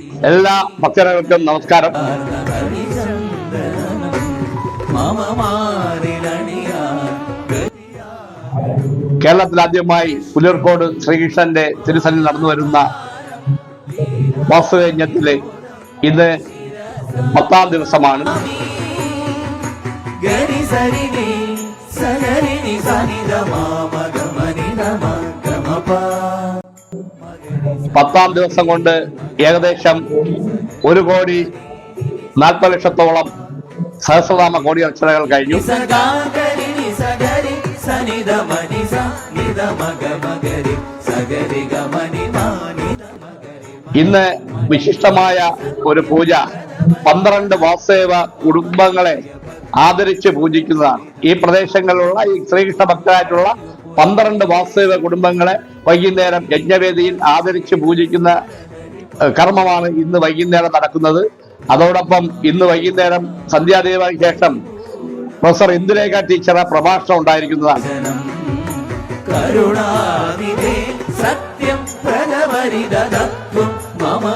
എല്ലാ ഭക്തർക്കും നമസ്കാരം. കേരളത്തിൽ ആദ്യമായി പുലർക്കോട് ശ്രീകൃഷ്ണന്റെ തിരുസന്നിൽ നടന്നു വരുന്ന വാസുയജ്ഞത്തിലെ ഇത് പത്താം ദിവസമാണ്. പത്താം ദിവസം കൊണ്ട് ഏകദേശം ഒരു കോടി നാൽപ്പത് ലക്ഷത്തോളം സഹസ്രനാമ കോടി അർച്ചനകൾ കഴിഞ്ഞു ഇന്ന് വിശിഷ്ടമായ ഒരു പൂജ പന്ത്രണ്ട് വാസേവ കുടുംബങ്ങളെ ആദരിച്ച് പൂജിക്കുന്നതാണ്. ഈ പ്രദേശങ്ങളിലുള്ള ഈ ശ്രീകൃഷ്ണ ഭക്തരായിട്ടുള്ള പന്ത്രണ്ട് വാസേവ കുടുംബങ്ങളെ വൈകുന്നേരം യജ്ഞവേദിയിൽ ആദരിച്ച് പൂജിക്കുന്ന കർമ്മമാണ് ഇന്ന് വൈകുന്നേരം നടക്കുന്നത്. അതോടൊപ്പം ഇന്ന് വൈകുന്നേരം സന്ധ്യാദേവന് ശേഷം പ്രൊഫസർ ഇന്ദുരേഖ ടീച്ചറെ പ്രഭാഷണം ഉണ്ടായിരിക്കുന്നതാണ്. സത്യം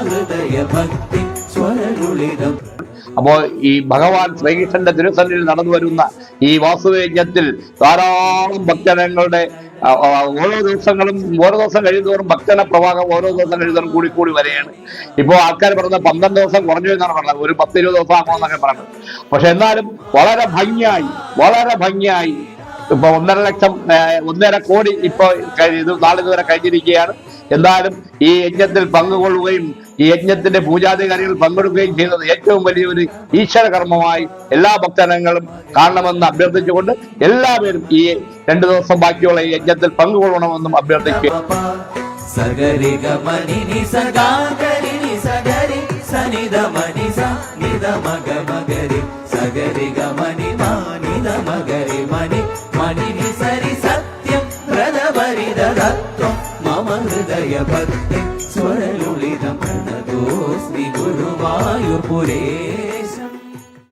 ഹൃദയ ഭക്തി അപ്പോ ഈ ഭഗവാൻ ശ്രീകൃഷ്ണന്റെ തിരുസന്നിധിയിൽ നടന്നു വരുന്ന ഈ വാസുയജ്ഞത്തിൽ ധാരാളം ഭക്തജനങ്ങളുടെ ഓരോ ദിവസങ്ങളും ഓരോ ദിവസം കഴിയുന്നതോറും ഭക്തന പ്രവാഹം ഓരോ ദിവസം കഴിയുന്നതോറും കൂടി കൂടി വരെയാണ് ഇപ്പോൾ ആൾക്കാർ പറയുന്നത് പന്ത്രണ്ട് ദിവസം കുറഞ്ഞു എന്നാണ് പറഞ്ഞത്. ഒരു പത്ത് ഇരുപത് ദിവസം ആകുമെന്നൊക്കെ പറഞ്ഞത്. പക്ഷെ എന്നാലും വളരെ ഭംഗിയായി വളരെ ഭംഗിയായി. ഇപ്പൊ ഒന്നര ലക്ഷം ഒന്നര കോടി ഇപ്പൊ ഇത് നാളിതുവരെ കഴിഞ്ഞിരിക്കുകയാണ്. എന്തായാലും ഈ യജ്ഞത്തിൽ പങ്കുകൊള്ളുകയും ഈ യജ്ഞത്തിന്റെ പൂജാധികാരികൾ പങ്കെടുക്കുകയും ചെയ്യുന്നത് ഏറ്റവും വലിയൊരു ഈശ്വര കർമ്മമായി എല്ലാ ഭക്തജനങ്ങളും കാണണമെന്ന് അഭ്യർത്ഥിച്ചുകൊണ്ട് എല്ലാവരും ഈ രണ്ടു ദിവസം ബാക്കിയുള്ള ഈ യജ്ഞത്തിൽ പങ്കുകൊള്ളണമെന്നും അഭ്യർത്ഥിക്കുക സഗരി സരി സത്യം പ്രതപരിത മമ ഹൃദയ ഭക്തി സ്വരലുളിതം പ്രണതോസ്മി ഗുരുവായൂർപുരേ